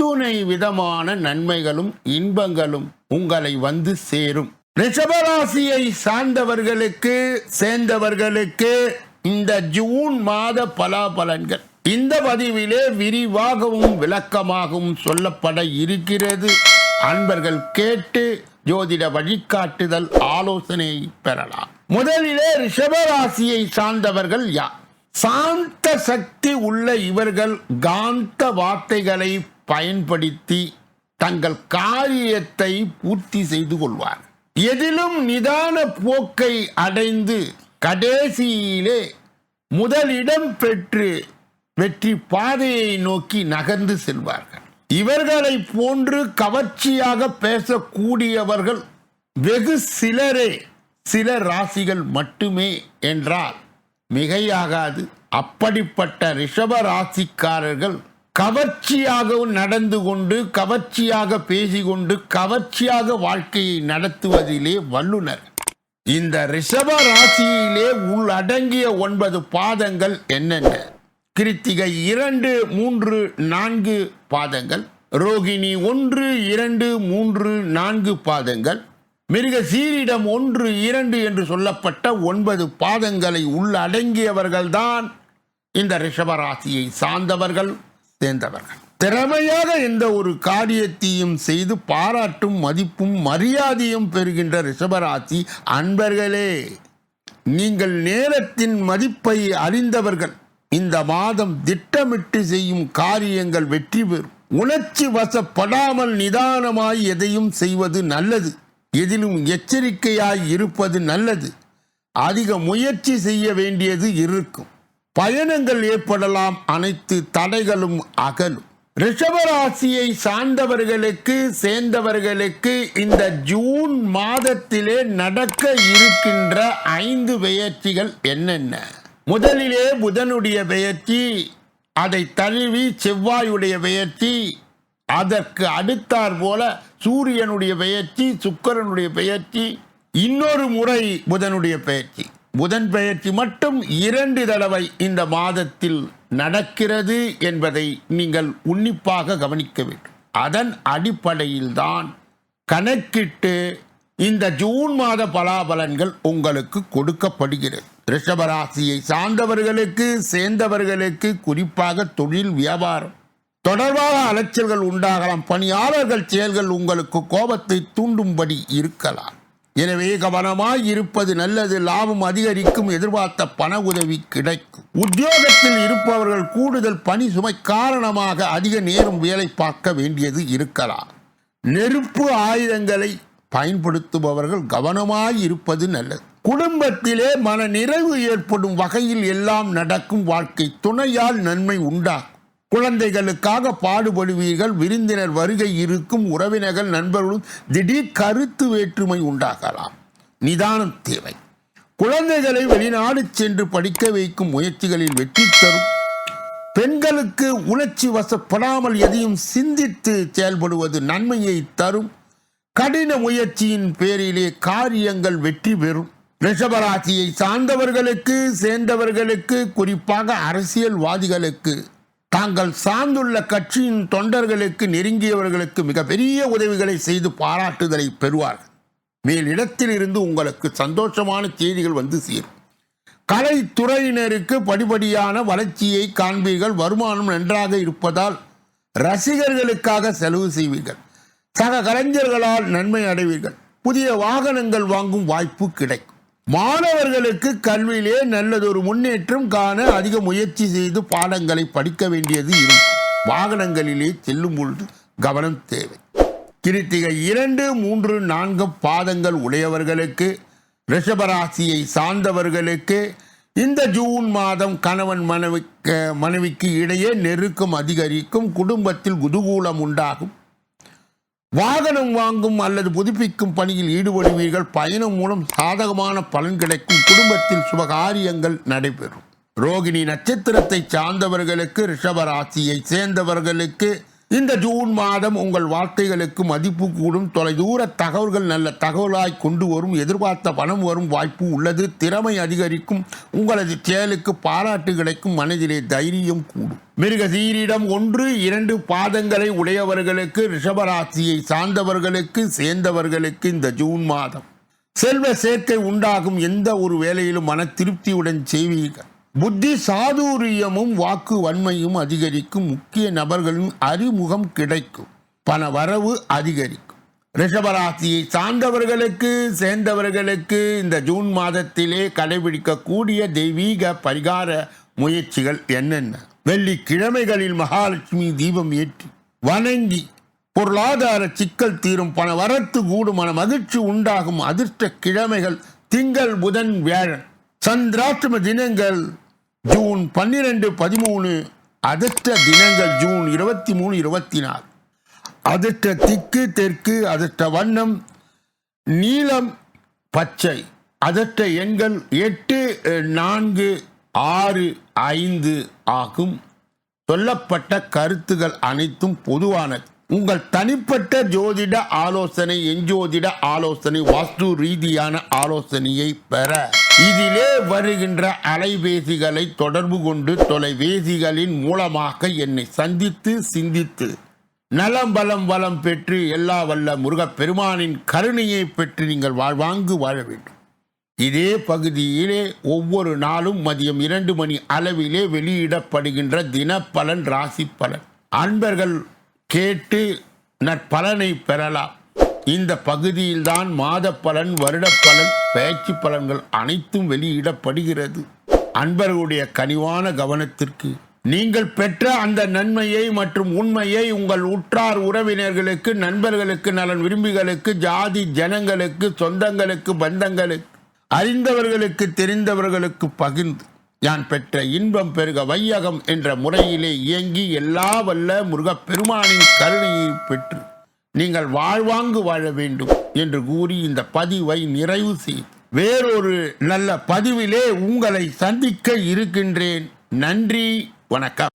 அத்துணை விதமான நன்மைகளும் இன்பங்களும் உங்களை வந்து சேரும். ரிஷபராசியை சார்ந்தவர்களுக்கு சேர்ந்தவர்களுக்கு இந்த ஜூன் மாத பலாபலன்கள். இந்த பதிவிலே விரிவாகவும் விளக்கமாகவும் சொல்லப்பட இருக்கிறது. அன்பர்கள் கேட்டு ஜோதிட வழிகாட்டுதல் ஆலோசனை பெறலாம். முதலிலே ரிஷபராசியை சார்ந்தவர்கள் யார்? சாந்த சக்தி உள்ள இவர்கள் காந்த வார்த்தைகளை பயன்படுத்தி தங்கள் காரியத்தை பூர்த்தி செய்து கொள்வார். எதிலும் நிதான போக்கை அடைந்து கடைசியிலே முதலிடம் பெற்று வெற்றி பாதையை நோக்கி நகர்ந்து செல்வார்கள். இவர்களை போன்று கவர்ச்சியாக பேசக்கூடியவர்கள் வெகு சிலரே சில ராசிகள் மட்டுமே என்றால் மிகையாகாது. அப்படிப்பட்ட ரிஷப ராசிக்காரர்கள் கவர்ச்சியாக நடந்து கொண்டு கவர்ச்சியாக பேசிக்கொண்டு கவர்ச்சியாக வாழ்க்கையை நடத்துவதிலே வல்லுனர். இந்த ரிஷப ராசியிலே உள்ளடங்கிய ஒன்பது பாதங்கள் என்னென்ன? கிருத்திகை இரண்டு மூன்று நான்கு பாதங்கள். ரோகிணி ஒன்று இரண்டு மூன்று நான்கு பாதங்கள். மிருக சீரிடம் ஒன்று இரண்டு என்று சொல்லப்பட்ட ஒன்பது பாதங்களை உள்ளடங்கியவர்கள்தான் இந்த ரிஷபராசியை சார்ந்தவர்கள். சேர்ந்தவர்கள் திறமையாக எந்த ஒரு காரியத்தையும் செய்து பாராட்டும் மதிப்பும் மரியாதையும் பெறுகின்ற ரிஷபராசி அன்பர்களே நீங்கள் நேரத்தின் மதிப்பை அறிந்தவர்கள். இந்த மாதம் திட்டமிட்டு செய்யும் காரியங்கள் வெற்றி பெறும். உணர்ச்சி வசப்படாமல் நிதானமாய் எதையும் செய்வது நல்லது. எதிலும் எச்சரிக்கையாய் இருப்பது நல்லது. அதிக முயற்சி செய்ய வேண்டியது இருக்கும். பயணங்கள் ஏற்படலாம் அனைத்து தடைகளும் அகலும். ரிஷபராசியை சார்ந்தவர்களுக்கு சேர்ந்தவர்களுக்கு இந்த ஜூன் மாதத்திலே நடக்க இருக்கின்ற ஐந்து பெயர்ச்சிகள் என்னென்ன? முதலிலே புதனுடைய பெயர்ச்சி அதை தழுவி செவ்வாயுடைய பெயர்ச்சி அதற்கு அடுத்தாற் போல சூரியனுடைய பெயர்ச்சி சுக்கரனுடைய பெயர்ச்சி இன்னொரு முறை புதனுடைய பெயர்ச்சி புதன் பெயர்ச்சி மட்டும் இரண்டு தடவை இந்த மாதத்தில் நடக்கிறது என்பதை நீங்கள் உன்னிப்பாக கவனிக்க வேண்டும். அதன் அடிப்படையில்தான் கணக்கிட்டு இந்த ஜூன் மாத பலாபலன்கள் உங்களுக்கு கொடுக்கப்படுகிறது. ரிஷபராசியை சார்ந்தவர்களுக்கு சேர்ந்தவர்களுக்கு குறிப்பாக தொழில் வியாபாரம். தொடர்பாக அலைச்சல்கள் உண்டாகலாம் பணியாளர்கள் செயல்கள் உங்களுக்கு கோபத்தை தூண்டும்படி இருக்கலாம். எனவே கவனமாய் இருப்பது நல்லது லாபம் அதிகரிக்கும் எதிர்பார்த்த பண உதவி கிடைக்கும். உத்தியோகத்தில் இருப்பவர்கள் கூடுதல் பணி சுமை காரணமாக அதிக நேரம் வேலை பார்க்க வேண்டியது இருக்கலாம். நெருப்பு ஆயுதங்களை பயன்படுத்துபவர்கள் கவனமாய் இருப்பது நல்லது. குடும்பத்திலே மன நிறைவு ஏற்படும் வகையில் எல்லாம் நடக்கும் வாழ்க்கை துணையால் நன்மை உண்டாகும். குழந்தைகளுக்காக பாடுபடுவீர்கள். விருந்தினர் வருகை இருக்கும் உறவினர்கள் நண்பர்களும் திடீர் கருத்து வேற்றுமை உண்டாகலாம். நிதானம் தேவை. குழந்தைகளை வெளிநாடு சென்று படிக்க வைக்கும் முயற்சிகளில் வெற்றி தரும். பெண்களுக்கு உணர்ச்சி வசப்படாமல் எதையும் சிந்தித்து செயல்படுவது நன்மையை தரும். கடின முயற்சியின் பேரிலே காரியங்கள் வெற்றி பெறும். ரிஷபராசியை சார்ந்தவர்களுக்கு சேர்ந்தவர்களுக்கு குறிப்பாக அரசியல்வாதிகளுக்கு தாங்கள் சார்ந்துள்ள கட்சியின் தொண்டர்களுக்கு நெருங்கியவர்களுக்கு மிகப்பெரிய உதவிகளை செய்து பாராட்டுதலை பெறுவார்கள். மேலிடத்தில் இருந்து உங்களுக்கு சந்தோஷமான செய்திகள் வந்து சேரும். கலைத்துறையினருக்கு படிப்படியான வளர்ச்சியை காண்பீர்கள். வருமானம் நன்றாக இருப்பதால் ரசிகர்களுக்காக செலவு செய்வீர்கள். சக கலைஞர்களால் நன்மை அடைவீர்கள். புதிய வாகனங்கள் வாங்கும் வாய்ப்பு கிடைக்கும். மாணவர்களுக்கு கல்வியிலே நல்லதொரு முன்னேற்றம் காண அதிக முயற்சி செய்து பாடங்களை படிக்க வேண்டியது இருக்கும். வாகனங்களிலே செல்லும் பொழுது கவனம் தேவை. கிருத்திகை இரண்டு மூன்று நான்கு பாதங்கள் உடையவர்களுக்கு ரிஷபராசியை சார்ந்தவர்களுக்கு இந்த ஜூன் மாதம் கணவன் மனைவிக்கு மனைவிக்கு இடையே நெருக்கம் அதிகரிக்கும் குடும்பத்தில் குதூகூலம் உண்டாகும். வாகனம் வாங்கும் அல்லது புதுப்பிக்கும் பணியில் ஈடுபடுவீர்கள். பயணம் மூலம் சாதகமான பலன் கிடைக்கும். குடும்பத்தில் சுபகாரியங்கள் நடைபெறும். ரோகிணி நட்சத்திரத்தை சார்ந்தவர்களுக்கு ரிஷபராசியை சேர்ந்தவர்களுக்கு இந்த ஜூன் மாதம் உங்கள் வார்த்தைகளுக்கு மதிப்பு கூடும். தொலைதூர தகவல்கள் நல்ல தகவலாய் கொண்டு வரும். எதிர்பார்த்த பணம் வரும் வாய்ப்பு உள்ளது. திறமை அதிகரிக்கும். உங்களது செயலுக்கு பாராட்டு கிடைக்கும். மனதிலே தைரியம் கூடும். மிருகசீரிடம் ஒன்று இரண்டு பாதங்களை உடையவர்களுக்கு ரிஷபராசியை சார்ந்தவர்களுக்கு சேர்ந்தவர்களுக்கு இந்த ஜூன் மாதம். செல்வ சேர்க்கை உண்டாகும். எந்த ஒரு வேலையிலும் மன திருப்தியுடன் செய்வீர்கள். புத்தி சாதுரியமும் வாக்கு வன்மையும் அதிகரிக்கும். முக்கிய நபர்களின் அறிமுகம் கிடைக்கும். பண வரவு அதிகரிக்கும். ரிஷபராசியை சார்ந்தவர்களுக்கு சேர்ந்தவர்களுக்கு இந்த ஜூன் மாதத்திலே கடைபிடிக்கக்கூடிய தெய்வீக பரிகார முயற்சிகள் என்னென்ன? வெள்ளிக்கிழமைகளில் மகாலட்சுமி தீபம் ஏற்றி வணங்கி பொருளாதார சிக்கல் தீரும் பண வரத்து கூடும் மன மகிழ்ச்சி உண்டாகும் அதிர்ஷ்ட கிழமைகள் திங்கள் புதன் வியாழன் சந்திராஷ்டம தினங்கள் ஜூன் பன்னிரெண்டு பதிமூணு அதிர்ஷ்ட தினங்கள் ஜூன் இருபத்தி மூணு இருபத்தி நாலு அதிர்ஷ்ட திக்கு தெற்கு அதிர்ஷ்ட வண்ணம் நீலம் பச்சை. அதற்ற எண்கள் எட்டு நான்கு ஆறு ஐந்து ஆகும். சொல்லப்பட்ட கருத்துகள் அனைத்தும் பொதுவானது. உங்கள் தனிப்பட்ட ஜோதிட ஆலோசனை எஞ்சோதிட ஆலோசனை வாஸ்து ரீதியான ஆலோசனையை பெற இதிலே வருகின்ற அலைபேசிகளை தொடர்பு கொண்டு தொலைபேசிகளின் மூலமாக என்னை சந்தித்து சிந்தித்து நலம் பலம் வளம் பெற்று எல்லா வல்ல முருகப்பெருமானின் கருணையை பெற்று நீங்கள் வாழ்வாங்கு வாழ வேண்டும். இதே பகுதியிலே ஒவ்வொரு நாளும் மதியம் இரண்டு மணி அளவிலே வெளியிடப்படுகின்ற தினப்பலன் ராசி பலன் அன்பர்கள் கேட்டு நற்பலனை பெறலாம். இந்த பகுதியில்தான் மாத பலன் வருட பலன் பயிற்சி பலன்கள் அனைத்தும் வெளியிடப்படுகிறது. அன்பர்களுடைய கனிவான கவனத்திற்கு நீங்கள் பெற்ற அந்த நன்மையை மற்றும் உண்மையை உங்கள் உற்றார் உறவினர்களுக்கு நண்பர்களுக்கு நலன் விரும்பிகளுக்கு ஜாதி ஜனங்களுக்கு சொந்தங்களுக்கு பந்தங்களுக்கு அறிந்தவர்களுக்கு தெரிந்தவர்களுக்கு பகிர்ந்து யான் பெற்ற இன்பம் பெருக வையகம் என்ற முறையிலே இயங்கி எல்லா வல்ல முருகப் பெருமானின் கருணையை பெற்று நீங்கள் வாழ்வாங்கு வாழ வேண்டும் என்று கூறி இந்த பதிவை நிறைவு செய். வேறொரு நல்ல பதிவிலே உங்களை சந்திக்க இருக்கின்றேன். நன்றி வணக்கம்.